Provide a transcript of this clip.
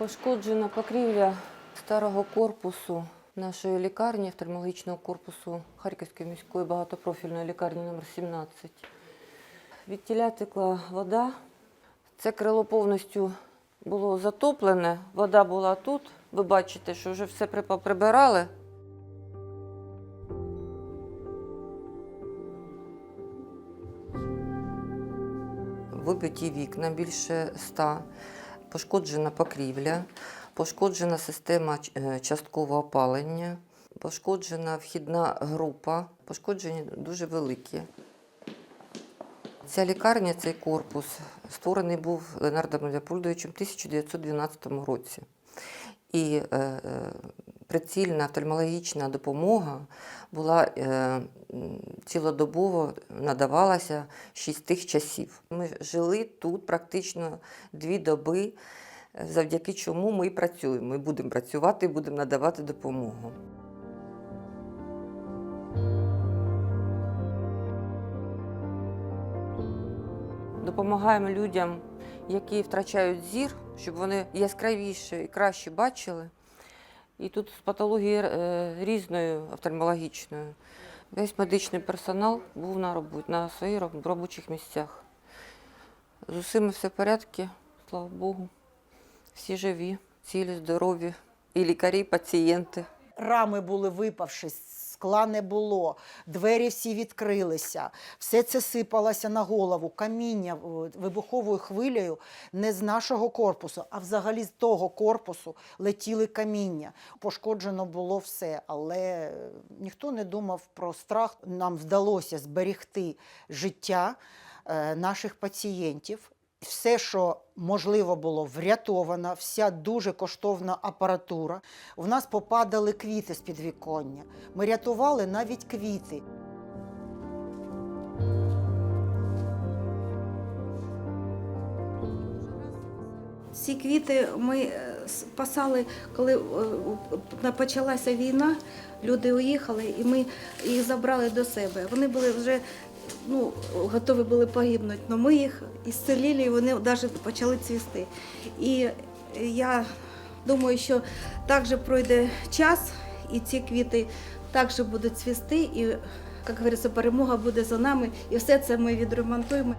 Пошкоджена покрівля старого корпусу нашої лікарні, офтальмологічного корпусу Харківської міської багатопрофільної лікарні номер 17. Від тіля текла вода. Це крило повністю було затоплене. Вода була тут. Ви бачите, що вже все прибирали. Вибиті вікна більше ста, пошкоджена покрівля, пошкоджена система е, часткового опалення, пошкоджена вхідна група, пошкоджені дуже великі. Ця лікарня, цей корпус створений був Ленардом Леопольдовичем в 1912 році. І е, е, прицільна офтальмологічна допомога була е, цілодобово надавалася з тих часів. Ми жили тут практично дві доби, завдяки чому ми працюємо. Ми будемо працювати будемо надавати допомогу. Допомагаємо людям, які втрачають зір, щоб вони яскравіше і краще бачили. І тут з патології е, різною офтальмологічною. Весь медичний персонал був на роботі, на своїх робочих місцях. З усіма все в порядку, слава Богу. Всі живі, цілі, здорові. І лікарі, і пацієнти. Рами були випавши, скла не було, двері всі відкрилися, все це сипалося на голову, каміння вибуховою хвилею не з нашого корпусу, а взагалі з того корпусу летіли каміння. Пошкоджено було все, але ніхто не думав про страх. Нам вдалося зберегти життя е, наших пацієнтів. Все, що можливо було, врятовано, вся дуже коштовна апаратура. У нас попадали квіти з підвіконня. Ми рятували навіть квіти. Ці квіти ми е, спасали, коли е, почалася війна, люди уїхали, і ми їх забрали до себе. Вони були вже ну, готові були погибнути, але ми їх ісцелили, і вони навіть почали цвісти. І я думаю, що також пройде час, і ці квіти також будуть цвісти, і, як говориться, перемога буде за нами, і все це ми відремонтуємо.